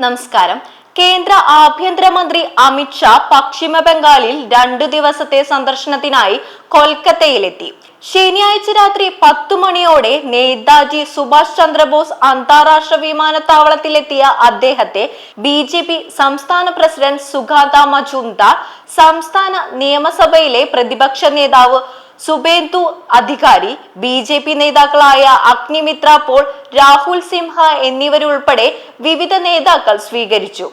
നമസ്കാരം. കേന്ദ്ര ആഭ്യന്തരമന്ത്രി അമിത്ഷാ പശ്ചിമ ബംഗാളിൽ രണ്ടു ദിവസത്തെ സന്ദർശനത്തിനായി കൊൽക്കത്തയിലെത്തി. ശനിയാഴ്ച രാത്രി പത്തു മണിയോടെ നേതാജി സുഭാഷ് ചന്ദ്രബോസ് അന്താരാഷ്ട്ര വിമാനത്താവളത്തിലെത്തിയ അദ്ദേഹത്തെ ബി ജെ പി സംസ്ഥാന പ്രസിഡന്റ് സുഗാത മജുംദ സംസ്ഥാന നിയമസഭയിലെ പ്രതിപക്ഷ നേതാവ് സുബേന്ദു അധികാരി ബി ജെ പി നേതാക്കളായ അഗ്നിമിത്ര പോൾ രാഹുൽ സിംഹ എന്നിവരുൾപ്പെടെ വിവിധ നേതാക്കൾ സ്വീകരിച്ചു.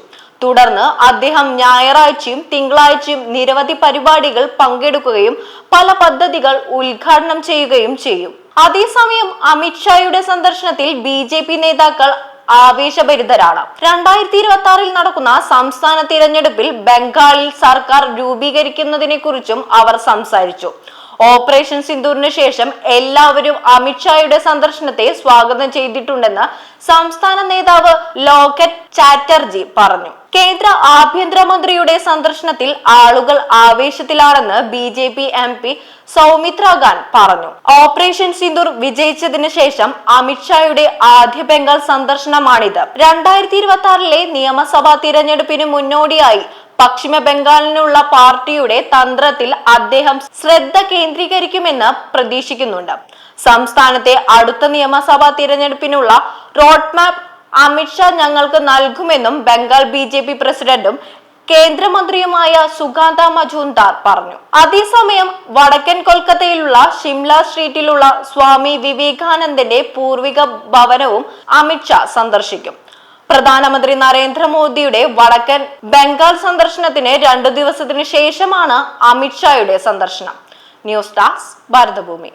തുടർന്ന് അദ്ദേഹം ഞായറാഴ്ചയും തിങ്കളാഴ്ചയും നിരവധി പരിപാടികൾ പങ്കെടുക്കുകയും പല പദ്ധതികൾ ഉദ്ഘാടനം ചെയ്യുകയും ചെയ്യും. അതേസമയം അമിത്ഷായുടെ സന്ദർശനത്തിൽ ബി ജെ പി നേതാക്കൾ ആവേശഭരിതരാണ്. രണ്ടായിരത്തി ഇരുപത്തി ആറിൽ നടക്കുന്ന സംസ്ഥാന തിരഞ്ഞെടുപ്പിൽ ബംഗാളിൽ സർക്കാർ രൂപീകരിക്കുന്നതിനെ കുറിച്ചും അവർ സംസാരിച്ചു. ഓപ്പറേഷൻ സിന്ദൂറിന് ശേഷം എല്ലാവരും അമിത്ഷായുടെ സന്ദർശനത്തെ സ്വാഗതം ചെയ്തിട്ടുണ്ടെന്ന് സംസ്ഥാന നേതാവ് ലോക്കറ്റ് ചാറ്റർജി പറഞ്ഞു. കേന്ദ്ര ആഭ്യന്തരമന്ത്രിയുടെ സന്ദർശനത്തിൽ ആളുകൾ ആവേശത്തിലാണെന്ന് B J P M P Soumitra Khan പറഞ്ഞു. ഓപ്പറേഷൻ സിന്ദൂർ വിജയിച്ചതിന് ശേഷം അമിത്ഷായുടെ ആദ്യ ബംഗാൾ സന്ദർശനമാണിത്. രണ്ടായിരത്തി ഇരുപത്തി ആറിലെ നിയമസഭാ തിരഞ്ഞെടുപ്പിന് മുന്നോടിയായി പശ്ചിമ ബംഗാളിനുള്ള പാർട്ടിയുടെ തന്ത്രത്തിൽ അദ്ദേഹം ശ്രദ്ധ കേന്ദ്രീകരിക്കുമെന്ന് പ്രതീക്ഷിക്കുന്നുണ്ട്. സംസ്ഥാനത്തെ അടുത്ത നിയമസഭാ തിരഞ്ഞെടുപ്പിനുള്ള റോഡ് മാപ്പ് അമിത്ഷാ ഞങ്ങൾക്ക് നൽകുമെന്നും ബംഗാൾ ബി ജെ പി പ്രസിഡന്റും കേന്ദ്രമന്ത്രിയുമായ സുഗാന്ത മജുംദാർ പറഞ്ഞു. അതേസമയം വടക്കൻ കൊൽക്കത്തയിലുള്ള ഷിംല സ്ട്രീറ്റിലുള്ള സ്വാമി വിവേകാനന്ദന്റെ പൂർവിക ഭവനവും അമിത്ഷാ സന്ദർശിക്കും. പ്രധാനമന്ത്രി നരേന്ദ്രമോദിയുടെ വടക്കൻ ബംഗാൾ സന്ദർശനത്തിന് രണ്ടു ദിവസത്തിനു ശേഷമാണ് അമിത്ഷായുടെ സന്ദർശനം. News desk Bharatbhumi.